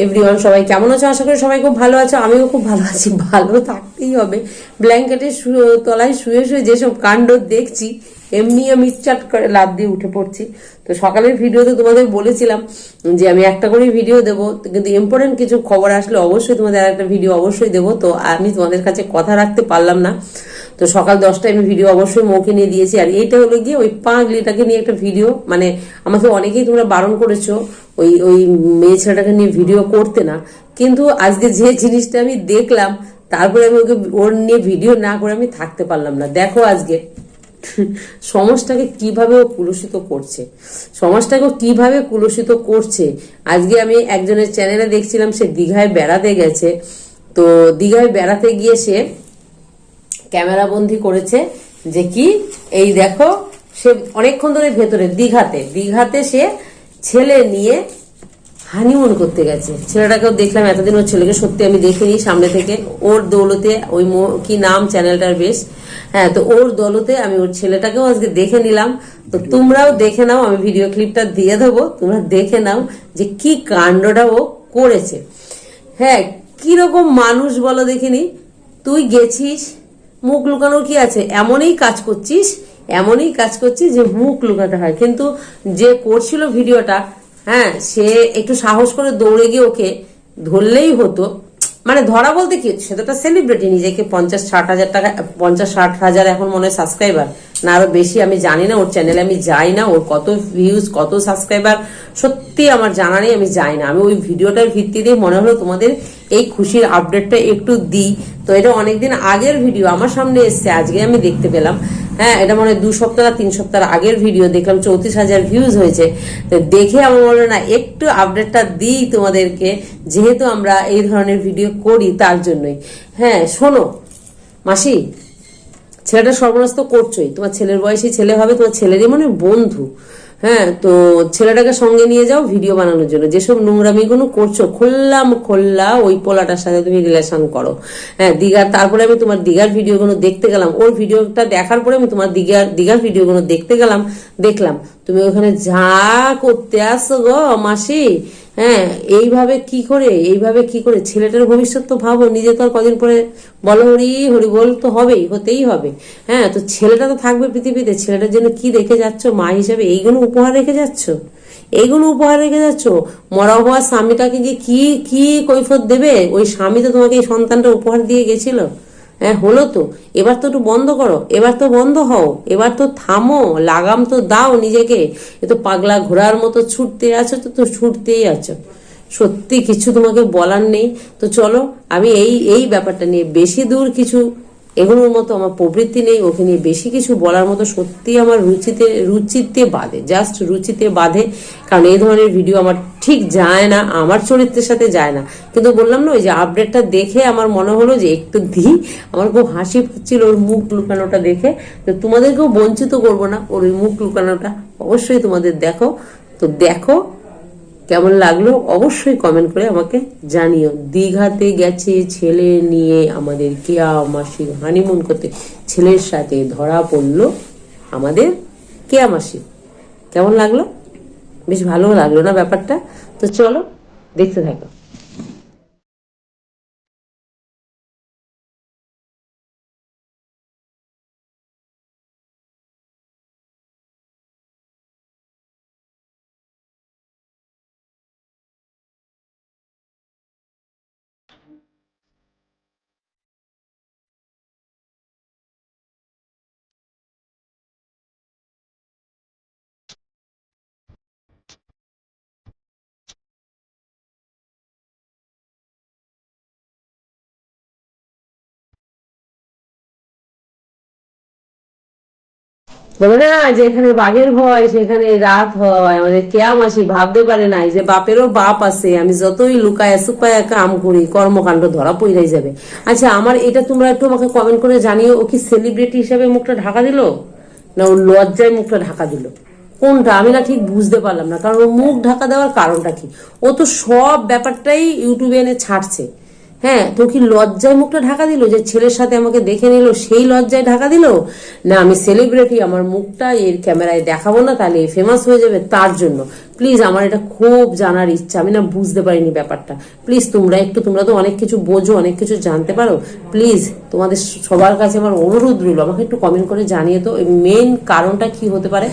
Everyone সবাই কেমন আছো? আশা করি সবাই খুব ভালো আছো। আমিও খুব ভালো আছি। ভালো থাকতেই হবে। ব্ল্যাঙ্কেটের শু- তলায় শুয়ে শুয়ে যেসব কাণ্ড দেখছি, এমনি আমি চাট করে লাভ দিয়ে উঠে পড়ছি। তো সকালের ভিডিওতে তোমাদের বলেছিলাম যে আমি একটা করে ভিডিও দেবো। কিন্তু ইম্পর্টেন্ট কিছু খবর আসলে অবশ্যই তোমাদের একটা ভিডিও অবশ্যই দেবো। তো আমি তোমাদের কাছে কথা রাখতে পারলাম না। তো সকাল দশটায় আমি ভিডিও অবশ্যই মৌকে নিয়ে দিয়েছি। আর এইটা হলো গিয়ে ওই পাগলিটাকে নিয়ে একটা ভিডিও মানে আমাকে অনেকেই তোমরা বারণ করেছ ওই ওই মেয়ে ছেলেটাকে নিয়ে ভিডিও করতে না। কিন্তু আজকে যে জিনিসটা আমি দেখলাম, তারপরে আমি ওকে ওর নিয়ে ভিডিও না করে আমি থাকতে পারলাম না। দেখো আজকে সমাজটাকে কীভাবে ও কুলুষিত করছে। সমাজটাকে ও কীভাবে কুলুষিত করছে। আজকে আমি একজনের চ্যানেলে দেখছিলাম, সে দীঘায় বেড়াতে গেছে। তো দীঘায় বেড়াতে গিয়ে সে ক্যামেরা বন্দি করেছে যে কি, এই দেখো, সে অনেকক্ষণ ধরে ভেতরে, দীঘাতে দীঘাতে সে ছেলে নিয়ে হানিমুন করতে গেছে। ছেলেটাকেও দেখলাম এতদিন ওর ছেলেকে সত্যি আমি দেখিনি সামনে থেকে। ওর দৌলতে, ওই কি নাম চ্যানেলটার বেশ। হ্যাঁ তো ওর দৌলতে আমি ওর ছেলেটাকেও আজকে দেখে নিলাম। তো তোমরাও দেখে নাও, আমি ভিডিও ক্লিপটা দিয়ে দেবো। তোমরা দেখে নাও যে কি কাণ্ডটা ও করেছে। হ্যাঁ কীরকম মানুষ বলো দেখিনি। তুই গেছিস? মুখ লুকানোর কি আছে? এমনই কাজ করছিস, এমনই কাজ করছিস যে মুখ লুকাতে হয়। কিন্তু যে করছিল ভিডিওটা হ্যাঁ সে একটু সাহস করে দৌড়ে গিয়ে ওকে ধরলেই হতো। মানে ধরা বলতে কি, সে তো একটা সেলিব্রিটি নিজেকে পঞ্চাশ ষাট হাজার টাকা, পঞ্চাশ ষাট হাজার এখন মনে হয় সাবস্ক্রাইবার না, আরও বেশি আমি জানি না, ওর চ্যানেলে আমি যাই না, ওর কত ভিউজ কত সাবস্ক্রাইবার সত্যি আমার জানা নেই, আমি যাই না। আমি ওই ভিডিওটার ভিত্তিতে মনে হলো তোমাদের এই খুশির আপডেটটা একটু দিই। তো এটা অনেকদিন আগের ভিডিও আমার সামনে এসছে, আজকে আমি দেখতে পেলাম। হ্যাঁ এটা মনে হয় দু সপ্তাহ তিন সপ্তাহ আগের ভিডিও দেখলাম চৌত্রিশ হাজার ভিউজ হয়েছে। তো দেখে আমার মনে না, একটু আপডেটটা দিই তোমাদেরকে, যেহেতু আমরা এই ধরনের ভিডিও করি, তার জন্যই। হ্যাঁ শোনো, মাসি ছেলেটা সর্বনাশ তো করছোই। তোমার ছেলের বয়সী ছেলে হবে, তোমার ছেলেরই মানে বন্ধু। হ্যাঁ তো ছেলেটাকে সঙ্গে নিয়ে যাও ভিডিও বানানোর জন্য। যেসব নোংরামিগুলো করছ, খোল্লাম খোল্লা ওই পোলাটার সাথে তুমি রিলেশন করো। হ্যাঁ দীঘার, তারপরে আমি তোমার দীঘার ভিডিওগুলো দেখতে গেলাম। ওর ভিডিওটা দেখার পরে আমি তোমার দীঘার দীঘার ভিডিওগুলো দেখতে গেলাম, দেখলাম। তুমি ওখানে যা করতে আসো গো মাসি হ্যাঁ এইভাবে কি করে, এইভাবে কি করে? ছেলেটার ভবিষ্যৎ তো ভাবো, নিজে তো আর কদিন পরে বলো হরি হরি বল তো হবেই, হতেই হবে। হ্যাঁ তো ছেলেটা তো থাকবে পৃথিবীতে, ছেলেটার জন্য কি রেখে যাচ্ছ মা হিসাবে? এইগুলো উপহার রেখে যাচ্ছ? এইগুলো উপহার রেখে যাচ্ছ? মরা হওয়া স্বামীটাকে গিয়ে কি কি কৈফত দেবে? ওই স্বামী তো তোমাকে এই সন্তানটা উপহার দিয়ে গেছিল। হ্যাঁ হলো তো। এবার তো একটু বন্ধ করো। এবার তো বন্ধ হও। এবার তো থামো। লাগাম তো দাও নিজেকে। এ তো পাগলা ঘোড়ার মতো ছুটতে আছো তো তো ছুটতেই আছো। সত্যি কিছু তোমাকে বলার নেই। তো চলো, আমি এই এই ব্যাপারটা নিয়ে বেশি দূর কিছু এগুলোর মতো আমার প্রবৃত্তি নেই, ওকে নিয়ে বেশি কিছু বলার মতো সত্যি আমার রুচিতে রুচিতে বাঁধে জাস্ট রুচিতে বাঁধে। কারণ এই ধরনের ভিডিও আমার ঠিক যায় না, আমার চরিত্রের সাথে যায় না। কিন্তু বললাম না, ওই যে আপডেটটা দেখে আমার মনে হলো যে একটু দিই, আমার খুব হাসি পাচ্ছিল ওর মুখ লুকানোটা দেখে। তো তোমাদেরকেও বঞ্চিত করব না ওর ওই মুখ লুকানোটা, অবশ্যই তোমাদের দেখো। তো দেখো কেমন লাগল অবশ্যই কমেন্ট করে আমাকে জানিও। দীঘাতে গেছে ছেলে নিয়ে আমাদের কেয়া মাসি হানিমুন করতে। ছেলের সাথে ধরা পড়ল আমাদের কেয়া মাসি। কেমন লাগল? বেশ ভালো লাগল না ব্যাপারটা? তো চলো দেখতে থাকো। বলে না যে এখানে বাঘের ভয় সেখানে রাত হয়, আমাদের কেয়া মাসি ভাবতে পারে নাই যে বাপেরও বাপ আছে, আমি যতই লুকায়, সুপায়া কাম করি, কর্মকাণ্ড ধরা পড়াই যাবে। আচ্ছা আমার এটা তোমরা একটু আমাকে কমেন্ট করে জানিও, ও কি সেলিব্রিটি হিসাবে মুখটা ঢাকা দিল? না, ওর লজ্জায় মুখটা ঢাকা দিল? কোনটা? আমি না ঠিক বুঝতে পারলাম না, কারণ ও মুখ ঢাকা দেওয়ার কারণটা কি? ও তো সব ব্যাপারটাই ইউটিউবে এনে ছাড়ছে। হ্যাঁ তো কি লজ্জায় মুখটা ঢাকা দিল? যে ছেলের সাথে আমাকে দেখে নিল, সেই লজ্জায় ঢাকা দিল? না, আমি সেলিব্রিটি আমার মুখটা এর ক্যামেরায় দেখাবো না, তাহলে ফেমাস হয়ে যাবে তার জন্য। প্লিজ আমার এটা খুব জানার ইচ্ছা, আমি না বুঝতে পারিনি ব্যাপারটা। প্লিজ তোমরা একটু, তোমরা তো অনেক কিছু বোঝো, অনেক কিছু জানতে পারো। প্লিজ তোমাদের সবার কাছে আমার অনুরোধ রইল, আমাকে একটু কমেন্ট করে জানিয়ে তো মেন কারণটা কি হতে পারে?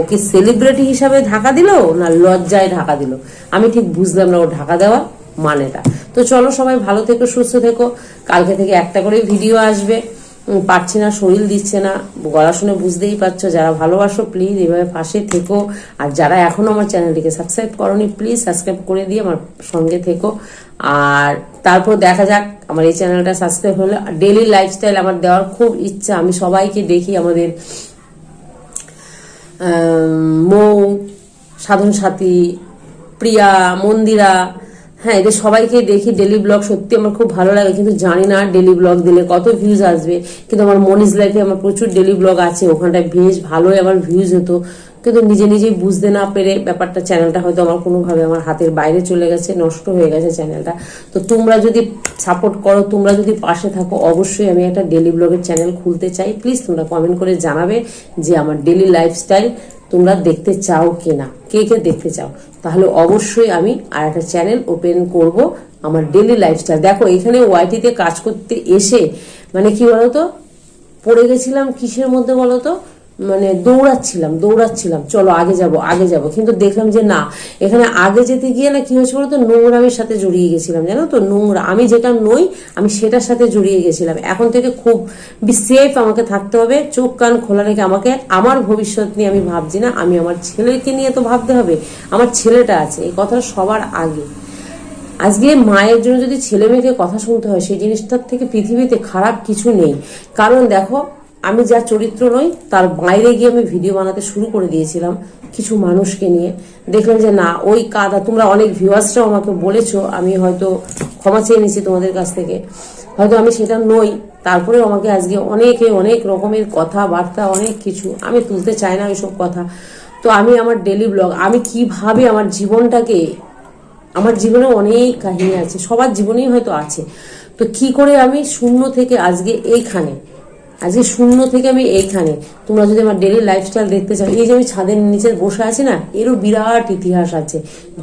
ওকে সেলিব্রিটি হিসাবে ঢাকা দিল না লজ্জায় ঢাকা দিল? আমি ঠিক বুঝলাম না ও ঢাকা দেওয়া। মানেটা। তো চলো সবাই ভালো থেকো, সুস্থ থেকো। কালকে থেকে একটা করে ভিডিও আসবে। পারছি না, শরীর দিচ্ছে না। গলা শুনে বুঝতেই পারছ, যারা ভালোবাসো প্লিজ এভাবে পাশে থেকো। আর যারা এখনও আমার চ্যানেলটিকে সাবস্ক্রাইব করনি প্লিজ সাবস্ক্রাইব করে দিয়ে আমার সঙ্গে থেকো। আর তারপর দেখা যাক, আমার এই চ্যানেলটা সাবস্ক্রাইব হলে। ডেলি লাইফস্টাইল আমার দেওয়ার খুব ইচ্ছা। আমি সবাইকে দেখি আমাদের মৌ সাধন সাথী প্রিয়া, মন্দিরা হ্যাঁ এদের সবাইকে দেখি ডেলি ব্লগ সত্যি আমার খুব ভালো লাগে, কিন্তু জানি না ডেলি ব্লগ দিলে কত ভিউজ আসবে। কিন্তু আমার মনিজ লাইফে আমার প্রচুর ডেলি ব্লগ আছে, ওখানটায় বেশ ভালোই আমার ভিউজ হতো। কিন্তু নিজে নিজেই বুঝতে না পেরে ব্যাপারটা চ্যানেলটা হয়তো আমার কোনোভাবে আমার হাতের বাইরে চলে গেছে, নষ্ট হয়ে গেছে চ্যানেলটা তো তোমরা যদি সাপোর্ট করো, তোমরা যদি পাশে থাকো, অবশ্যই আমি একটা ডেলি ব্লগের চ্যানেল খুলতে চাই। প্লিজ তোমরা কমেন্ট করে জানাবে যে আমার ডেলি লাইফস্টাইল তোমরা দেখতে চাও কিনা? কে কে দেখতে চাও? তাহলে অবশ্যই আমি আর একটা চ্যানেল ওপেন করব আমার ডেলি লাইফস্টাইল দেখো, এখানে ওয়াইটিতে কাজ করতে এসে মানে কি বলতো, পড়ে গেছিলাম কিসের মধ্যে বলতো? মানে দৌড়াচ্ছিলাম দৌড়াচ্ছিলাম। চলো, আগে যাব আগে যাব। কিন্তু দেখলাম যে না, এখানে আগে যেতে গিয়ে না কি হয়েছে বলতো? নোংরামের সাথে জড়িয়ে গেছিলাম, জানো তো? নোংরা। আমি যেটা নই, আমি সেটার সাথে জড়িয়ে গেছিলাম। এখন থেকে খুব সেফ আমাকে থাকতে হবে। চোখ, কান খোলা রেখে আমাকে, আমার ভবিষ্যৎ নিয়ে আমি ভাবছি না। আমি আমার ছেলেকে নিয়ে তো ভাবতে হবে। আমার ছেলেটা আছে। এই কথাটা সবার আগে। আজকে মায়ের জন্য যদি ছেলে মেয়েকে কথা শুনতে হয়, সেই জিনিসটার থেকে পৃথিবীতে খারাপ কিছু নেই। কারণ দেখো আমি যা চরিত্র নই, তার বাইরে গিয়ে আমি ভিডিও বানাতে শুরু করে দিয়েছিলাম কিছু মানুষকে নিয়ে। দেখলাম যে না, ওই কাদা, তোমরা অনেক ভিউয়ার্সরাও আমাকে বলেছ, আমি হয়তো ক্ষমা চেয়ে নিছি তোমাদের কাছ থেকে। হয়তো আমি সেটা নই, তারপরেও আমাকে আজকে অনেকে অনেক রকমের কথাবার্তা, অনেক কিছু, আমি তুলতে চাই না ওইসব কথা। তো আমি আমার ডেলি ব্লগ আমি কীভাবে আমার জীবনটাকে, আমার জীবনে অনেক কাহিনী আছে, সবার জীবনেই হয়তো আছে। তো কি করে আমি শূন্য থেকে আজকে এইখানে আজকে শূন্য থেকে আমি এইখানে। তোমরা যদি আমার ডেলি লাইফস্টাইল দেখতে চাও, এই যে আমি ছাদের নিচে বসে আছি না, এরও বিরাট ইতিহাস আছে।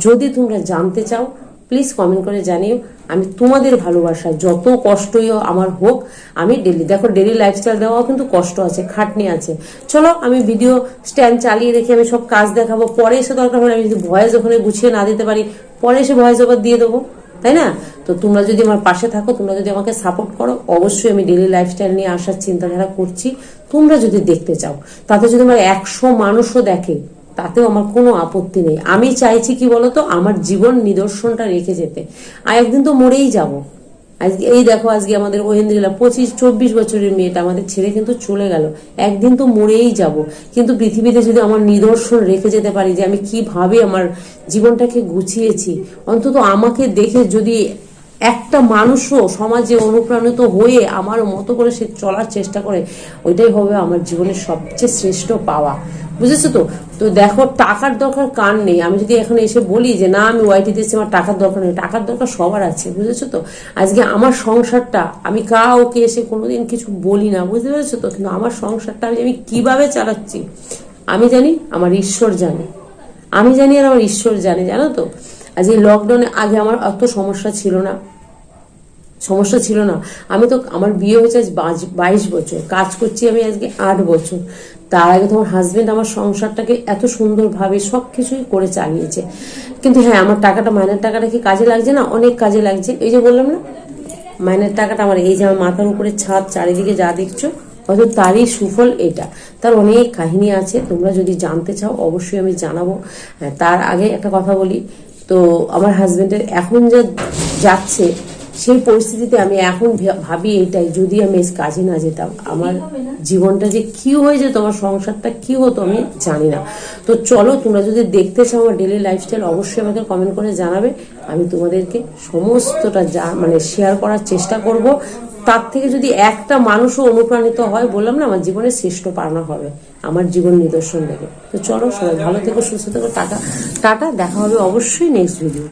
যদি তোমরা জানতে চাও প্লিজ কমেন্ট করে জানিও। আমি তোমাদের ভালোবাসা যত কষ্টই আমার হোক, আমি ডেলি দেখো ডেলি লাইফস্টাইল দেওয়াও কিন্তু কষ্ট আছে, খাটনি আছে। চলো, আমি ভিডিও স্ট্যান্ড চালিয়ে রেখে আমি সব কাজ দেখাবো। পরে এসে দরকার হলে আমি যদি ভয়েস ওখানে গুছিয়ে না দিতে পারি, পরে এসে ভয়েস ওভার দিয়ে দেবো। তাই না? তো তোমরা যদি আমার পাশে থাকো, তোমরা যদি আমাকে সাপোর্ট করো, অবশ্যই আমি ডেলি লাইফস্টাইল নিয়ে আসার চিন্তাধারা করছি। তোমরা যদি দেখতে চাও, তাতে যদি আমার একশো মানুষও দেখে, তাতেও আমার কোনো আপত্তি নেই। আমি চাইছি কি বলতো? আমার জীবন নিদর্শনটা রেখে যেতে। আর একদিন তো মরেই যাব। আজকে এই দেখো, আজকে আমাদের ওহেন্দ্রিলা পঁচিশ, চব্বিশ বছরের মেয়েটা, আমাদের ছেড়ে কিন্তু চলে গেল। একদিন তো মরেই যাব। কিন্তু পৃথিবীতে যদি আমার নিদর্শন রেখে যেতে পারি যে আমি কীভাবে আমার জীবনটাকে গুছিয়েছি, অন্তত আমাকে দেখে যদি একটা মানুষও সমাজে অনুপ্রাণিত হয়ে আমার মতো করে সে চলার চেষ্টা করে, ওইটাই হবে আমার জীবনের সবচেয়ে শ্রেষ্ঠ পাওয়া। বুঝেছ তো? তো দেখো, টাকার দরকার কার নেই? আমি যদি এখন এসে বলি যে, না, আমি ওয়াইটিতে এসে আমার টাকার দরকার নেই। টাকার দরকার সবার আছে, বুঝেছ তো? আজকে আমার সংসারটা, আমি কাউকে এসে কোনোদিন কিছু বলি না, বুঝতে পেরেছ তো? কিন্তু আমার সংসারটা আমি আমি কীভাবে চালাচ্ছি? আমি জানি আমার ঈশ্বর জানে। আমি জানি আর আমার ঈশ্বর জানে, জানো তো? আজ এই লকডাউনে আগে আমার অত সমস্যা ছিল না। সমস্যা ছিল না। আমি তো আমার বিয়ে হয়েছে আজ বাইশ বছর। কাজ করছি আমি আজকে আট বছর। তার আগে তোমার হাজবেন্ড আমার সংসারটাকে এত সুন্দরভাবে সব কিছুই করে চালিয়েছে। কিন্তু হ্যাঁ আমার টাকাটা মাইনের টাকাটা কি কাজে লাগছে না? অনেক কাজে লাগছে। এই যে বললাম না মাইনের টাকাটা আমার এই যে আমার মাথার উপরে ছাদ চারিদিকে যা দেখছ হয়তো তারই সুফল এটা। তার অনেক কাহিনী আছে তোমরা যদি জানতে চাও অবশ্যই আমি জানাব। হ্যাঁ, তার আগে একটা কথা বলি। তো আমার হাজবেন্ডের এখন যা যাচ্ছে সেই পরিস্থিতিতে আমি এখন ভা- ভাবি এটাই যদি আমি এই কাজে না যেতাম আমার জীবনটা যে কি হয়ে যেত আমার সংসারটা কি হতো আমি জানি না। তো চলো তোমরা যদি দেখতে চাও আমার ডেলি লাইফস্টাইল অবশ্যই আমাকে কমেন্ট করে জানাবে। আমি তোমাদেরকে সমস্তটা যা মানে শেয়ার করার চেষ্টা করব। তার থেকে যদি একটা মানুষও অনুপ্রাণিত হয় বললাম না আমার জীবনে শ্রেষ্ঠ পাওনা হবে আমার জীবন নিদর্শন দেখে। তো চলো সবাই ভালো থেকো সুস্থ থেকো টাটা। টাটা দেখা হবে অবশ্যই নেক্সট ভিডিও